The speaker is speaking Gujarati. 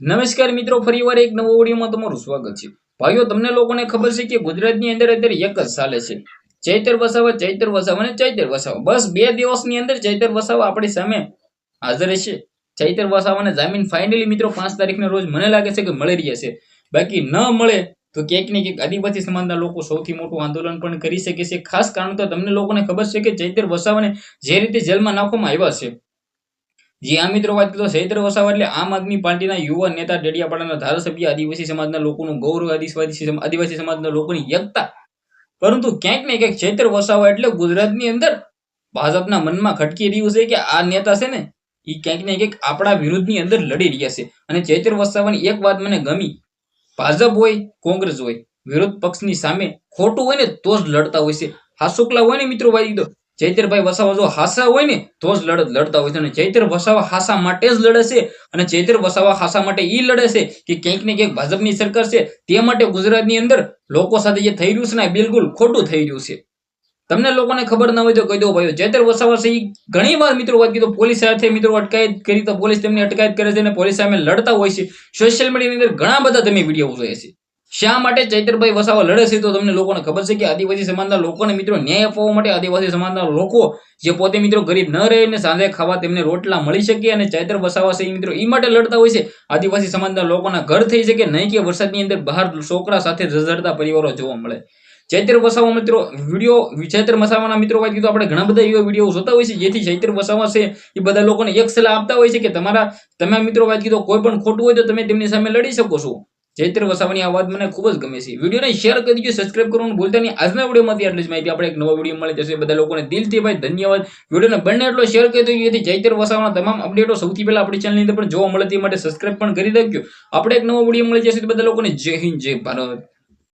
નમસ્કાર મિત્રો, ફરીવાર એક નવો ઓડિયોમાં તમારું સ્વાગત છે. ભાઈઓ, તમને લોકોને ખબર છે કે ગુજરાતની અંદર અત્યારે એક જ ચાલે છે. ચૈતર વસાવા ચૈતર વસાવા અને ચૈતર વસાવા. બસ બે દિવસની અંદર ચૈતર વસાવા આપણી સામે હાજર છે ચૈતર વસાવાને જામીન ફાઇનલી મિત્રો પાંચ તારીખના રોજ મને લાગે છે કે મળી રહ્યા છે. બાકી ન મળે તો ક્યાંક ને ક્યાંક આદિવાસી સમાજના લોકો સૌથી મોટું આંદોલન પણ કરી શકે છે. ખાસ કારણ તો તમને લોકોને ખબર છે કે ચૈતર વસાવાને જે રીતે જેલમાં નાખવામાં આવ્યા છે જી, આ મિત્રો વાત કરતો ચૈત્ર વસાવા એટલે આમ આદમી પાર્ટીના યુવા નેતા ડેડિયાપાડાના ધારાસભ્ય આદિવાસી સમાજના લોકોનું ગૌરવ, આદિવાસી આદિવાસી સમાજના લોકોની એકતા. પરંતુ ક્યાંક ને ક્યાંક ચૈત્ર વસાવા એટલે ગુજરાતની અંદર ભાજપના મનમાં ખટકી રહ્યું છે કે આ નેતા છે ને એ ક્યાંક ને ક્યાંક આપણા વિરુદ્ધની અંદર લડી રહ્યા છે. અને ચૈત્ર વસાવાની એક વાત મને ગમી. ભાજપ હોય, કોંગ્રેસ હોય, વિરોધ પક્ષની સામે ખોટું હોય ને તો જ લડતા હોય છે. હાસુકલા હોય ને મિત્રો ભાઈ દો. ચૈતરભાઈ વસાવા જો હાસા હોય ને, તો જ લડત લડતા હોય છે. અને ચૈતર વસાવા હાસા માટે જ લડે છે. અને ચૈતર વસાવા હાસા માટે ઈ લડે છે કે ક્યાંક ને ક્યાંક ભાજપની સરકાર છે, તે માટે ગુજરાતની અંદર લોકો સાથે જે થઈ રહ્યું છે ને બિલકુલ ખોટું થઈ રહ્યું છે. તમને લોકોને ખબર ના હોય તો કહી દો ભાઈઓ, ચૈતર વસાવા છે એ ઘણી વાર મિત્રો વાત કીધું, પોલીસ સાથે મિત્રો અટકાયત કરી તો પોલીસ તેમની અટકાયત કરે છે અને પોલીસ સામે લડતા હોય છે. સોશિયલ મીડિયાની અંદર ઘણા બધા તમે વીડિયો જોઈએ છે. શા માટે ચૈતરભાઈ વસાવા લડે છે તો તમને લોકોને ખબર છે કે આદિવાસી સમાજના લોકોને મિત્રો ન્યાય અપાવવા માટે આદિવાસી સમાજના લોકો જે પોતે મિત્રો ગરીબ ન રહે અને સાંજે ખાવા તેમને રોટલા મળી શકે અને ચૈતર વસાવા છે મિત્રો એ માટે લડતા હોય છે. આદિવાસી સમાજના લોકોના ઘર થઈ શકે નહીં કે વરસાદની અંદર બહાર છોકરા સાથે ઝઝડતા પરિવારો જોવા મળે. ચૈત્ર વસાવા મિત્રો વીડિયો ચૈત્ર વસાવાના મિત્રો વાત કીધું આપણે ઘણા બધા એવા વીડિયો જોતા હોય છે જેથી ચૈત્ર વસાવા છે એ બધા લોકોને એક સલાહ આપતા હોય છે કે તમારા તમે મિત્રો વાત કીધું કોઈ પણ ખોટું હોય તો તમે તેમની સામે લડી શકો છો. ચૈત્ર વસાવાની આ વાત મને ખૂબ જ ગમે છે. વિડીયોને શેર કરી દીજો સબસ્ક્રાઇબ કરવાનું ભૂલતા નહીં. આજના વિડીયોમાંથી આટલી જ માહિતી આપણે એક નવો વીડિયો મળી જશે. બધા લોકોને દિલથી ભાઈ ધન્યવાદ. વિડીયોને બંને એટલો શેર કરી દો જેથી ચૈત્ર વસાવાના તમામ અપડેટો સૌથી પહેલાં આપણી ચેનલની અંદર પણ જોવા મળે તે માટે સબસ્ક્રાઇબ પણ કરી રાખજો. આપણે એક નવો વીડિયો મળી જશે બધા લોકોને જય હિન્દ, જય ભારત.